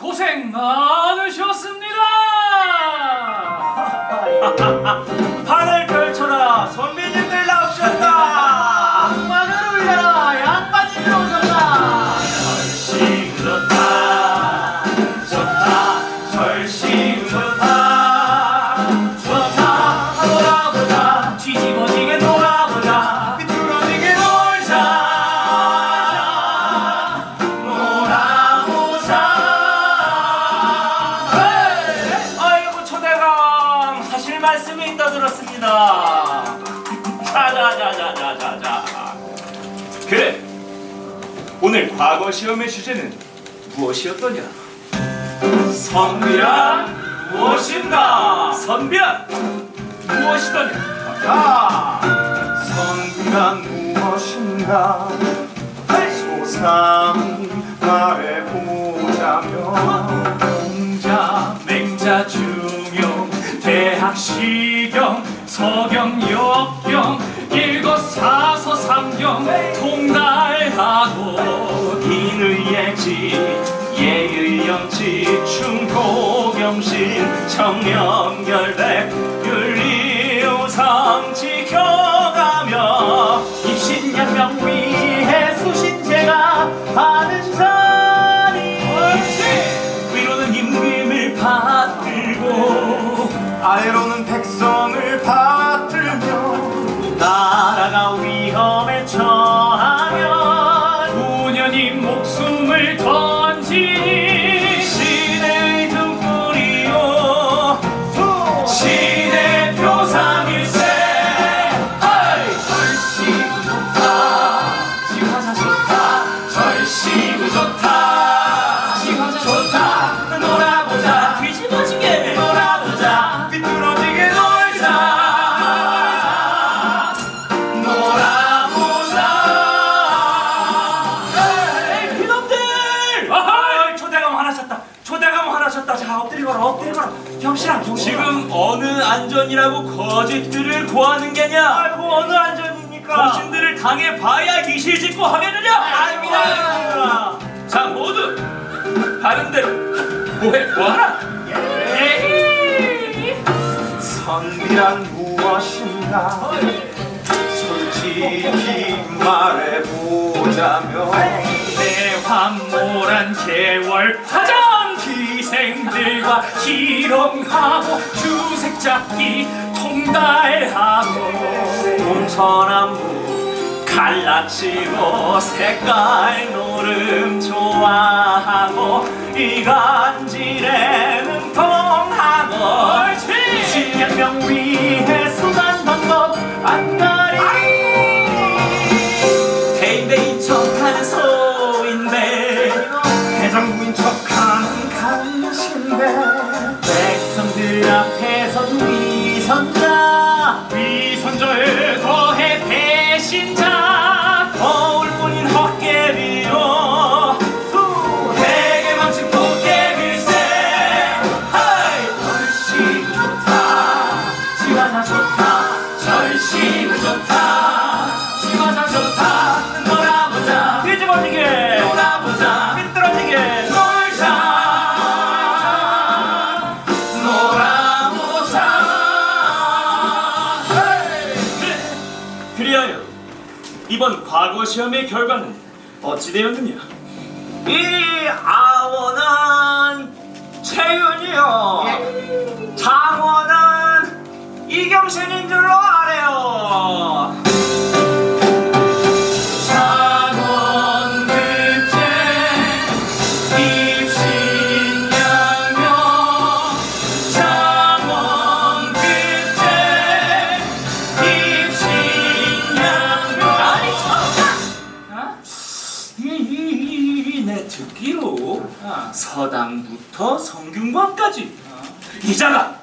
고생 많으셨습니다. 판을 말씀이 있다 들었습니다 자자자자자자자 그래 오늘 과거 시험의 주제는 무엇이었더냐? 선비란 무엇인가? 선비란 무엇이더냐? 아, 선비란 무엇인가 소상히 말해보자면 시경, 서경, 역경, 일거 사서, 삼경, 통달하고 인의예지 예의영지 충고경신 청렴결백 자 엎드리거라 엎드리거라 경실아 경실아 지금 어느 안전이라고 거짓들을 구하는 게냐? 아이고 어느 안전입니까? 거신들을 당해 봐야 기실짓고 하겠느냐? 아닙니다. 자 모두 다른 대로 뭐해? 뭐하라 에이 선비란 무엇인가? 솔직히 말해보자면 내 황홀한 개월 화장 기생들과 희롱하고 주색 잡기 통달하고 동서남북 갈라치고 색깔 노름 좋아하고 이간질에 능통하고 신양명 위해 이번 과거 시험의 결과는 어찌 되었느냐? 이 아원은 채윤이요. 장원은 이경신인 줄로 아래요. 서당부터 성균관까지 이자가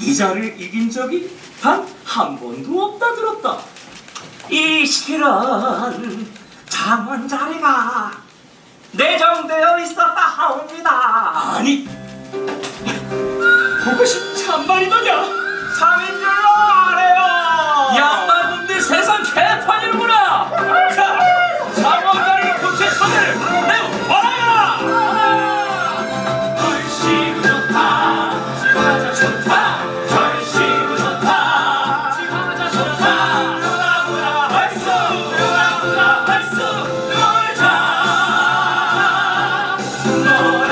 이자를 이긴 적이 단 한 번도 없다 들었다. 이 실은 장원 자리가 내정되어 있었다 하옵니다. 아니 그것이 참말이더냐? 참인 줄로 아래요. 양반놈들 세상 개 Lord.